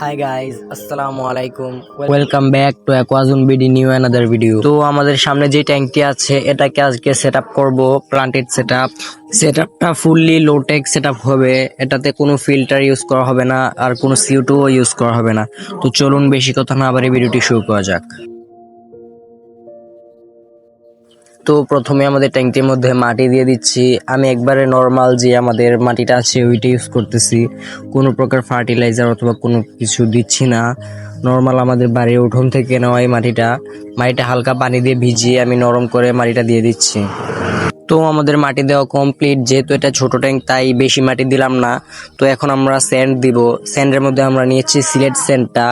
High guys আসসালামু আলাইকুম welcome back to Aquazone BD new another video তো আমাদের সামনে যে ট্যাঙ্কটি আছে এটাকে আজকে সেট আপ করব প্লান্টেড সেট আপ সেট আপটা fully low tech set up হবে এটাতে কোনো ফিল্টার ইউজ করা হবে না আর কোনো সিউটুও ইউজ করা হবে না। তো চলুন বেশি কথা না আবার এই ভিডিওটি শুরু করা যাক। তো প্রথমে আমাদের ট্যাঙ্কটির মধ্যে মাটি দিয়ে দিচ্ছি। আমি একবারে নর্মাল যে আমাদের মাটিটা আছে, ওইটা ইউজ করতেছি। কোনো প্রকার ফার্টিলাইজার অথবা কোনো কিছু দিচ্ছি না। নর্মাল আমাদের বাড়ির উঠোন থেকে নেওয়া এই মাটিটা। মাটিটা হালকা পানি দিয়ে ভিজিয়ে আমি নরম করে মাটিটা দিয়ে দিচ্ছি। তো আমাদের মাটি দেওয়া কমপ্লিট যেহেতু এটা ছোট ট্যাঙ্ক তাই বেশি মাটি দিলাম না। তো এখন আমরা স্যান্ড দিব। স্যান্ডের মধ্যে আমরা নিয়েছি সিলেট স্যান্ডটা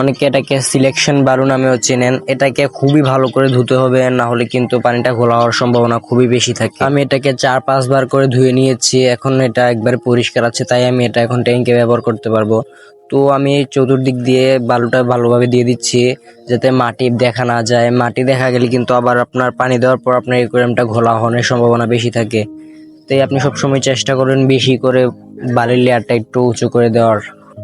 অনেকে এটাকে সিলেকশন বালু নামেও চেনেন। এটাকে খুবই ভালো করে ধুতে হবে, না হলে কিন্তু পানিটা ঘোলা হওয়ার সম্ভাবনা খুবই বেশি থাকে। আমি এটাকে চার পাঁচবার করে ধুয়ে নিয়েছি। এখন এটা একবারে পরিষ্কার আছে, তাই আমি এটা এখন ট্যাঙ্কে ব্যবহার করতে পারব। তো আমি চতুর্দিক দিয়ে বালুটা ভালোভাবে দিয়ে দিচ্ছি, যাতে মাটি দেখা না যায়। মাটি দেখা গেলে কিন্তু আবার আপনার পানি দেওয়ার পর আপনার একুয়ারিয়ামটা ঘোলা হওয়ার সম্ভাবনা বেশি থাকে। তাই আপনি সবসময় চেষ্টা করেন বেশি করে বালির লেয়ারটা একটু উঁচু করে দেওয়ার।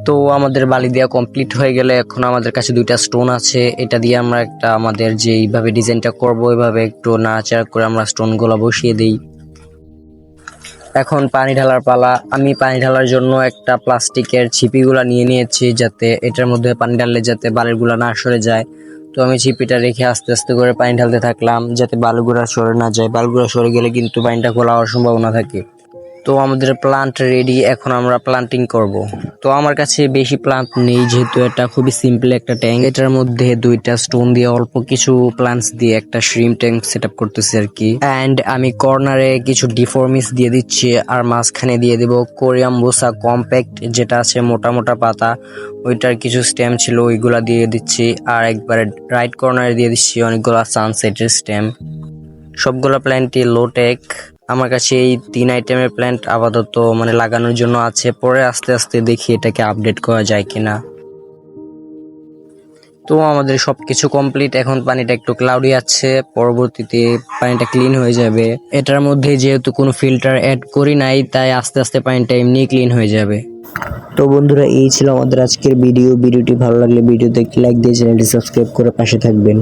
তো আমাদের বালি দেওয়া কমপ্লিট হয়ে গেলে এখন আমাদের কাছে দুইটা স্টোন আছে। এটা দিয়ে আমরা একটা আমাদের যে এইভাবে ডিজাইনটা করব এইভাবে একটু নাড়াচাড়া করে আমরা স্টোনগুলো বসিয়ে দিই। এখন পানি ঢালার পালা। আমি পানি ঢালার জন্য একটা প্লাস্টিকের ছিপিগুলা নিয়ে নিয়েছি যাতে এটার মধ্যে পানি ঢাললে যাতে বালিগুলা না সরে যায়। তো আমি ছিপিটা রেখে আস্তে আস্তে করে পানি ঢালতে থাকলাম যাতে বালুগুলা সরে না যায়। বালুগুলা সরে গেলে কিন্তু পানিটা খোলা হওয়ার সম্ভাবনা থাকে। তো আমাদের প্লান্ট রেডি এখন আমরা প্লান্টিং করব। তো আমার কাছে বেশি প্লান্ট নেই, যেহেতু এটা খুবই সিম্পল একটা ট্যাঙ্ক এটার মধ্যে দুইটা স্টোন দিয়ে অল্প কিছু প্লান্টস দিয়ে একটা শ্রিম ট্যাঙ্ক সেট আপ করতেছি আর কি। অ্যান্ড আমি কর্নারে কিছু ডিফর্মিস দিয়ে দিচ্ছি, আর মাঝখানে দিয়ে দেব কোরিয়াম্বোসা কম্প্যাক্ট যেটা আছে মোটা মোটা পাতা। ওইটার কিছু স্টেম ছিল, ওইগুলা দিয়ে দিচ্ছি। আর একবারে রাইট কর্নারে দিয়ে দিচ্ছি অনেকগুলো সানসেটের স্টেম সবগুলো প্ল্যান্টই লোটেক আমার কাছে এই তিন আইটেমের প্ল্যান্ট আপাতত মানে লাগানোর জন্য আছে। পরে আস্তে আস্তে দেখি এটাকে আপডেট করা যায় কিনা। তো আমাদের সবকিছু কমপ্লিট এখন পানিটা একটু ক্লাউডি আছে। পরবর্তীতে পানিটা ক্লিন হয়ে যাবে। এটার মধ্যে যেহেতু কোনো ফিল্টার অ্যাড করি নাই, তাই আস্তে আস্তে পানিটা এমনি ক্লিন হয়ে যাবে। তো বন্ধুরা, এই ছিল আমাদের আজকের ভিডিও ভিডিওটি ভালো লাগলে ভিডিওতে একটি লাইক দিয়ে চ্যানেলটি সাবস্ক্রাইব করে পাশে থাকবেন।